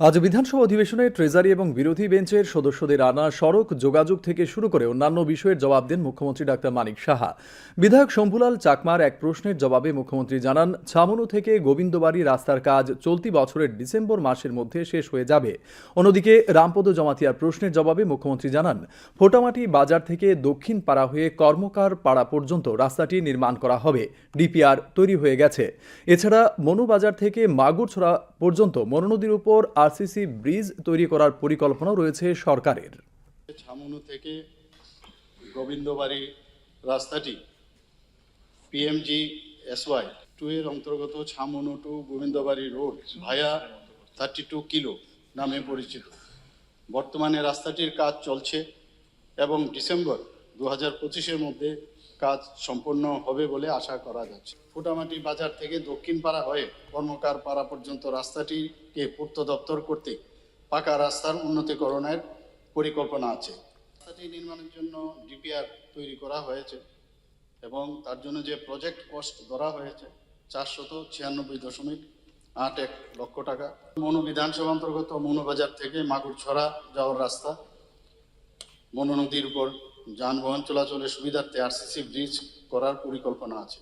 আজ বিধানসভা অধিবেশনে ট্রেজারি এবং বিরোধী বেঞ্চের সদস্যদের আনা সড়ক যোগাযোগ থেকে শুরু করে অন্যান্য বিষয়ের জবাব দেন মুখ্যমন্ত্রী ডাক্তার মানিক সাহা। বিধায়ক শম্ভুলাল চাকমার এক প্রশ্নের জবাবে মুখ্যমন্ত্রী জানান, ছামনু থেকে গোবিন্দবাড়ি রাস্তার কাজ চলতি বছরের ডিসেম্বর মাসের মধ্যে শেষ হয়ে যাবে। অন্যদিকে রামপদ জমাতিয়ার প্রশ্নের জবাবে মুখ্যমন্ত্রী জানান, ফোটামাটি বাজার থেকে দক্ষিণ পাড়া হয়ে কর্মকার পাড়া পর্যন্ত রাস্তাটি নির্মাণ করা হবে। ডিপিআর তৈরি হয়ে গেছে। এছাড়া মনুবাজার থেকে মাগুরছড়া পর্যন্ত মনোনদীর উপর আরসিসি ব্রিজ তৈরি করার পরিকল্পনা রয়েছে সরকারের। ছামনু থেকে গোবিন্দবাড়ি রাস্তাটি পিএমজি এসওয়াই টু এর অন্তর্গত Chhamnu to Gobindabari road via thirty two kilo নামে পরিচিত। বর্তমানে রাস্তাটির কাজ চলছে এবং ডিসেম্বর দু হাজার পঁচিশের মধ্যে কাজ সম্পন্ন হবে বলে আশা করা যাচ্ছে। ফুটামাটি বাজার থেকে দক্ষিণ পাড়া হয়ে কর্মকার পাড়া পর্যন্ত রাস্তাটিকে পূর্ত দপ্তর কর্তৃক পাকা রাস্তার উন্নতিকরণের পরিকল্পনা আছে। রাস্তাটি নির্মাণের জন্য ডিপিআর তৈরি করা হয়েছে এবং তার জন্য যে প্রজেক্ট কস্ট ধরা হয়েছে চারশত ছিয়ানব্বই দশমিক আট এক লক্ষ টাকা। মনু বিধানসভা অন্তর্গত মনুবাজার থেকে মাগুরছড়া যাওয়ার রাস্তা। মনু নদীর উপর যানবাহন চলাচলের সুবিধার্থে আরসিসি ব্রিজ করার পরিকল্পনা আছে।